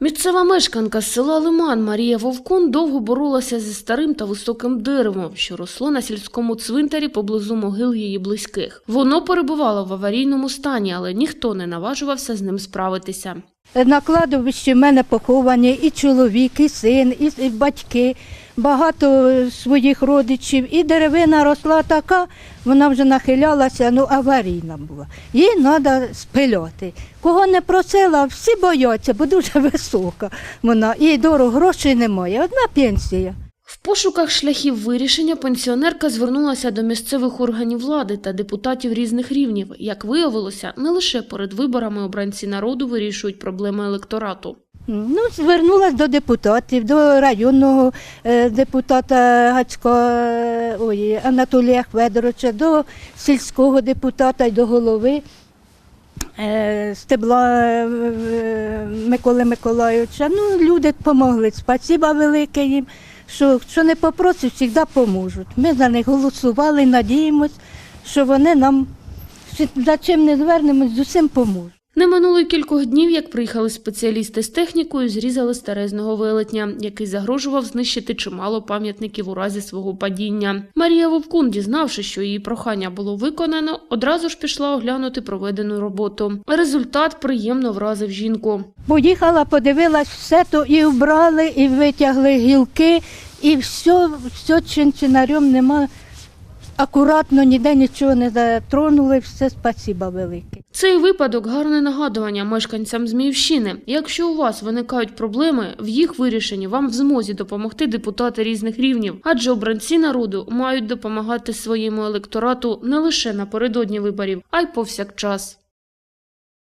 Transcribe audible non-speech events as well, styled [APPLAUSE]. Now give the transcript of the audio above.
Місцева мешканка з села Лиман Марія Вовкун довго боролася зі старим та високим деревом, що росло на сільському цвинтарі поблизу могил її близьких. Воно перебувало в аварійному стані, але ніхто не наважувався з ним справитися. На кладовищі в мене поховані і чоловік, і син, і, батьки, багато своїх родичів. І деревина росла така, вона вже нахилялася, ну аварійна була. Її треба спиляти. Кого не просила, всі бояться, бо дуже [LAUGHS] висока вона. І дорого грошей немає. Одна пенсія. Пошуках шляхів вирішення пенсіонерка звернулася до місцевих органів влади та депутатів різних рівнів. Як виявилося, не лише перед виборами обранці народу вирішують проблеми електорату. Ну, звернулася до депутатів, до районного е, депутата Гацько е, Анатолія Хведоровича, до сільського депутата і до голови Стебла е, е, Миколи Миколайовича. Ну, люди допомогли. Спасіба велике їм, що, що не попросять, завжди поможуть. Ми за них голосували, надіємось, що вони нам за чим не звернемось, з усім поможуть. Не минуло й кількох днів, як приїхали спеціалісти з технікою, зрізали старезного велетня, який загрожував знищити чимало пам'ятників у разі свого падіння. Марія Вовкун, дізнавши, що її прохання було виконано, одразу ж пішла оглянути проведену роботу. Результат приємно вразив жінку. Поїхала, подивилась, все то і вбрали, і витягли гілки, і все, все чинчинарем нема. Акуратно, ніде нічого не затронули, все спасіба велике. Цей випадок гарне нагадування мешканцям Зміївщини. Якщо у вас виникають проблеми, в їх вирішенні вам в змозі допомогти депутати різних рівнів, адже обранці народу мають допомагати своєму електорату не лише напередодні виборів, а й повсякчас.